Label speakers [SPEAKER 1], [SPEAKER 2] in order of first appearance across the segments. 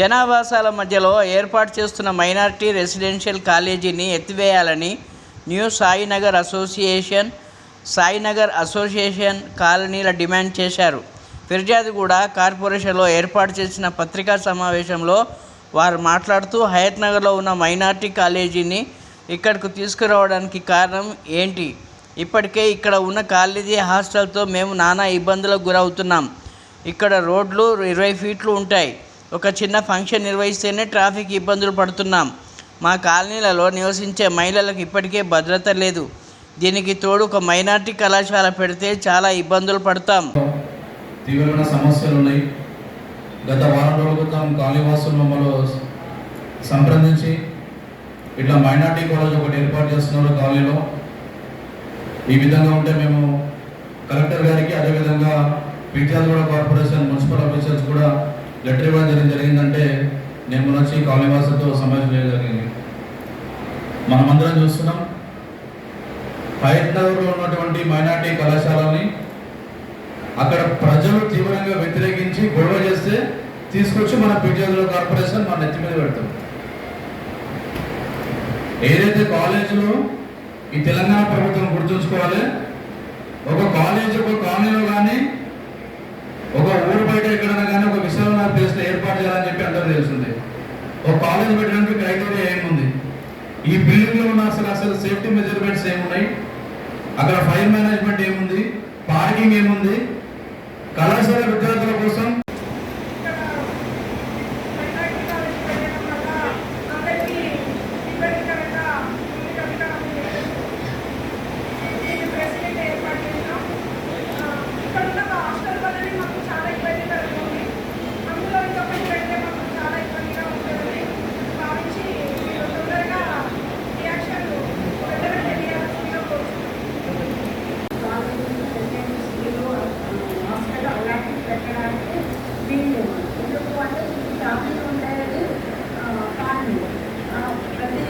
[SPEAKER 1] జనావాసాల మధ్యలో ఏర్పాటు చేస్తున్న మైనార్టీ రెసిడెన్షియల్ కాలేజీని ఎత్తివేయాలని new Sainagar association Sainagar association కాలనీల demand చేశారు. ఫిర్యాదుగూడ కార్పొరేషన్లో ఏర్పాటు చేసిన పత్రికా సమావేశంలో వారు మాట్లాడుతూ హయత్ నగర్లో ఉన్న మైనార్టీ కాలేజీని ఇక్కడకు తీసుకురావడానికి కారణం ఏంటి? ఇప్పటికే ఇక్కడ ఉన్న కాలేజీ హాస్టల్తో మేము నానా ఇబ్బందులకు గురవుతున్నాం. ఇక్కడ రోడ్లు ఇరవై ఫీట్లు ఉంటాయి. ఒక చిన్న ఫంక్షన్ నిర్వహిస్తేనే ట్రాఫిక్ ఇబ్బందులు పడుతున్నాం. మా కాలనీలలో నివసించే మహిళలకు ఇప్పటికే భద్రత లేదు. దీనికి తోడు ఒక మైనార్టీ కళాశాల పెడితే చాలా ఇబ్బందులు పడతాం.
[SPEAKER 2] తీవ్రమైన సమస్యలు ఉన్నాయి. గత వారం రోజుల క్రితం కాళీవాసులు మమ్మల్ని సంప్రదించి ఇట్లా మైనార్టీ కాలేజ్ ఒకటి ఏర్పాటు చేస్తున్నారు కాలనీలో. ఈ విధంగా ఉంటే మేము కలెక్టర్ గారికి అదేవిధంగా పిట్యాలగూడ కార్పొరేషన్ మున్సిపల్ ఆఫీసర్స్ కూడా లెటర్ ఇవ్వడం జరిగింది జరిగిందంటే నేను నుంచి కాలనీవాసులతో సమావేశం చేయడం జరిగింది. మనమందరం చూస్తున్నాం. హైదరాబాద్లో ఉన్నటువంటి మైనార్టీ కళాశాలని అక్కడ ప్రజలు తీవ్రంగా వ్యతిరేకించి గొడవ చేస్తే తీసుకొచ్చి మన పిటిఆర్ కార్పొరేషన్ మన నెత్తి మీద పెడతాం. ఏదైతే కాలేజీలో ఈ తెలంగాణ ప్రభుత్వం గుర్తుంచుకోవాలి ఒక కాలేజ్ ఒక కాలనీలో కానీ ఒక ఊరు బయట ఇక్కడ కానీ ఒక విశాలమైన ప్లేస్లో ఏర్పాటు చేయాలని చెప్పి అందరూ తెలుస్తుంది ఒక కాలేజ్ పెట్టడానికి క్రైటీరియా ఏముంది? ఈ బిల్డింగ్లో ఉన్న అసలు అసలు సేఫ్టీ మెజర్మెంట్స్ ఏమున్నాయి? అక్కడ ఫైర్ మేనేజ్మెంట్ ఏముంది? పార్కింగ్ ఏముంది? కళాశాల విద్యార్థుల కోసం
[SPEAKER 3] ఇక్కడ ఉన్న హాస్టల్ వల్ల మాకు చాలా ఇబ్బందికరంగా ఉంది అందులో ఇంకా అలాంటివి పెట్టడానికి వీళ్ళు ఎందుకు అంటే ఈ ఫ్యామిలీ ఉండేది కాలనీ ఆ, ప్రతి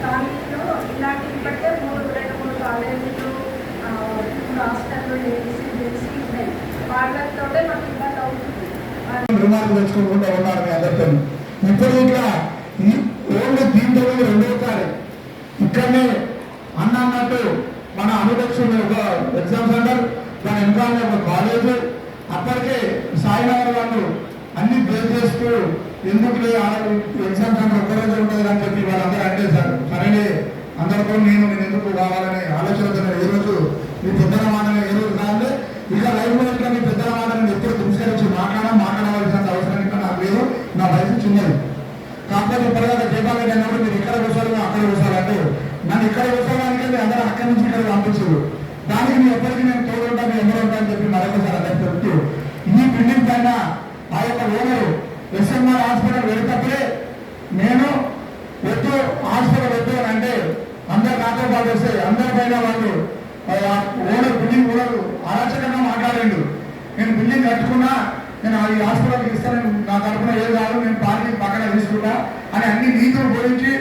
[SPEAKER 3] కాలనీలో ఇలాంటివి పెట్టే మూడు రెండు మూడు కాలేజీలు ఆ, మూడు హాస్టల్లో ఏసీ తెలిసి ఉన్నాయి వాళ్ళతోటే మాకు ఇబ్బంది అవుతుంది వాళ్ళ
[SPEAKER 4] రుణాలు తెచ్చుకోకుండా ఉన్నారు మీ అందరితో ఇప్పుడు ఇట్లా ఓన్లీ దీంతో రెండోసారి ఇక్కడనే అన్న అన్నట్టు మన అనుదక్షుడు ఒక ఎగ్జామ్ సెంటర్ దాని వెనకాల ఒక కాలేజ్. అప్పటికే సాయినగర్ వాళ్ళు అన్ని బేస్ చేస్తూ ఎందుకు ఎగ్జామ్ సెంటర్ ఒక్కరోజు ఉంటుంది అని చెప్పి వాళ్ళందరూ అంటే సార్ సరేలే అందరితో నేను నేను ఎందుకు రావాలని చిన్నది. కాకపోతే ఇప్పటిదాకా దీపావళి అన్నప్పుడు మీరు ఇక్కడ కూర్చోరు అక్కడ కూర్చోాలంటే నన్ను ఇక్కడ కూర్చోడానికి మీరు అందరూ అక్కడి నుంచి ఇక్కడ పంపించారు. దానికి మీ ఎప్పటికీ నేను తోడుంటా మీరు ఎవరు ఉంటా అని చెప్పి మరొకసారి అందరికి చెప్తూ ఈ బిల్డింగ్ పైన ఆ యొక్క ఓనరు ఎస్ఎంఆర్ హాస్పిటల్ వెళ్ళేటప్పుడే నేను వద్దు హాస్పిటల్ వద్దు అని అంటే అందరు నాతో పాటు వస్తే అందరి పైన వాళ్ళు ఓనర్ బిల్డింగ్ ఓనర్ అరాచకంగా మాట్లాడండు. నేను బిల్డింగ్ కట్టుకున్నా నేను ఈ హాస్పిటల్కి ఇస్తాను నా తరఫున ఏది కాదు నేను పార్టీ పక్కన తీసుకుంటా అని అన్ని నీతులు బోధించి